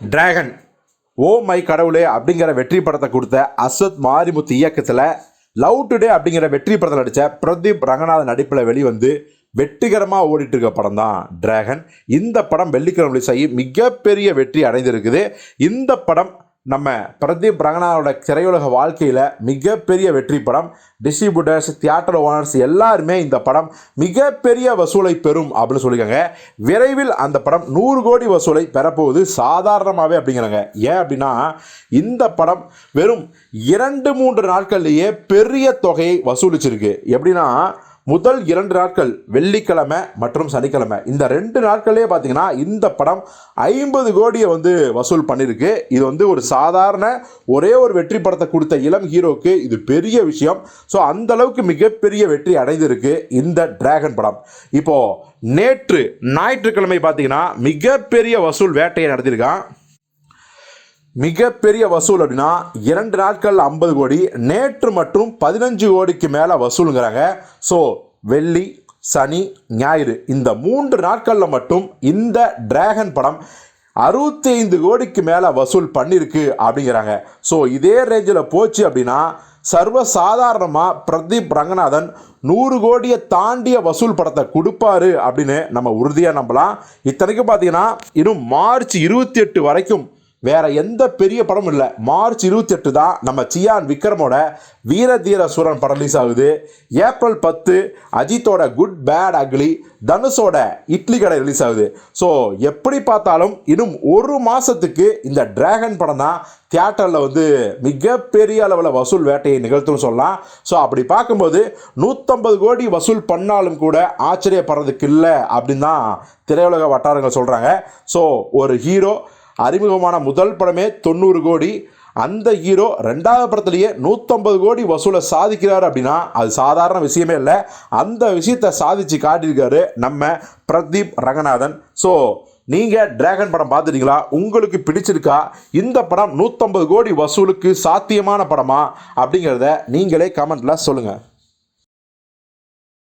Dragon oh my கடவுளே அப்படிங்கிற வெற்றி படத்தை கொடுத்த அஸ்வத் மாரிமுத்து இயக்கத்தில் லவ் டுடே அப்படிங்கிற வெற்றி படத்தில் நடித்த பிரதீப் ரங்கநாதன் நடிப்பில் வெளிவந்து வெற்றிகரமாக ஓடிட்டு இருக்க படம் தான் டிராகன் இந்த படம் வெள்ளிக்கிழமை ரிலீஸ் ஆகி மிகப்பெரிய வெற்றி அடைந்திருக்குது. இந்த படம் நம்ம பிரதீப் ரங்கனாவோட திரையுலக வாழ்க்கையில் மிகப்பெரிய வெற்றி படம் டிஸ்ட்ரிபியூட்டர்ஸ் தியேட்டர் ஓனர்ஸ் எல்லாருமே இந்த படம் மிகப்பெரிய வசூலை பெறும் அப்படின்னு சொல்லியிருக்காங்க. விரைவில் அந்த படம் நூறு கோடி வசூலை பெறப்போகுது சாதாரணமாகவே அப்படிங்கிறாங்க. ஏன் அப்படின்னா இந்த படம் வெறும் இரண்டு மூன்று நாட்கள்லேயே பெரிய தொகையை வசூலிச்சிருக்கு. எப்படின்னா முதல் இரண்டு நாட்கள் வெள்ளிக்கிழமை மற்றும் சனிக்கிழமை. இந்த ரெண்டு நாட்கள்லேயே பார்த்தீங்கன்னா இந்த படம் ஐம்பது கோடியை வந்து வசூல் பண்ணியிருக்கு இது வந்து ஒரு சாதாரண ஒரே ஒரு வெற்றி படத்தை கொடுத்த இளம் ஹீரோக்கு இது பெரிய விஷயம். ஸோ அந்த அளவுக்கு மிகப்பெரிய வெற்றி அடைந்திருக்கு இந்த டிராகன் படம். இப்போது நேற்று ஞாயிற்றுக்கிழமை பார்த்தீங்கன்னா மிகப்பெரிய வசூல் வேட்டையை நடத்தியிருக்கான். மிகப்பெரிய வசூல் அப்படின்னா இரண்டு நாட்கள் ஐம்பது கோடி நேற்று மற்றும் பதினஞ்சு கோடிக்கு மேலே வசூலுங்கிறாங்க. ஸோ வெள்ளி சனி ஞாயிறு இந்த மூன்று நாட்களில் மட்டும் இந்த டிராகன் படம் அறுபத்தி ஐந்து கோடிக்கு மேலே வசூல் பண்ணியிருக்கு அப்படிங்கிறாங்க. ஸோ இதே ரேஞ்சில் போச்சு அப்படின்னா சர்வ சாதாரணமாக பிரதீப் ரங்கநாதன் நூறு கோடியை தாண்டிய வசூல் படத்தை கொடுப்பாரு அப்படின்னு நம்ம உறுதியாக நம்பலாம். இத்தனைக்கும் பார்த்தீங்கன்னா இன்னும் மார்ச் இருபத்தி எட்டு வரைக்கும் வேற எந்த பெரிய படமும் இல்லை. மார்ச் இருபத்தி எட்டு தான் நம்ம சியான் விக்ரமோட வீர தீர சூரன் படம் ரிலீஸ் ஆகுது. ஏப்ரல் பத்து அஜித்தோட குட் பேட் அக்லி தனுஷோட இட்லி கடை ரிலீஸ் ஆகுது. ஸோ எப்படி பார்த்தாலும் இன்னும் ஒரு மாதத்துக்கு இந்த டிராகன் படம் தான் தியேட்டரில் வந்து மிகப்பெரிய அளவில் வசூல் வேட்டையை நிகழ்த்தும்னு சொல்லலாம். ஸோ அப்படி பார்க்கும்போது நூற்றம்பது கோடி வசூல் பண்ணாலும் கூட ஆச்சரியப்படுறதுக்கு இல்லை அப்படின்னு தான் திரையுலக வட்டாரங்கள் சொல்கிறாங்க ஸோ ஒரு ஹீரோ அறிமுகமான முதல் படமே தொண்ணூறு கோடி. அந்த ஹீரோ ரெண்டாவது படத்துலேயே நூற்றம்பது கோடி வசூலை சாதிக்கிறார் அப்படின்னா அது சாதாரண விஷயமே இல்லை. அந்த விஷயத்தை சாதிச்சு காட்டியிருக்காரு நம்ம பிரதீப் ரங்கநாதன். ஸோ நீங்கள் டிராகன் படம் பார்த்துட்டீங்களா? உங்களுக்கு பிடிச்சிருக்கா? இந்த படம் நூற்றம்பது கோடி வசூலுக்கு சாத்தியமான படமா? அப்படிங்கிறத நீங்களே கமெண்ட்டில் சொல்லுங்கள்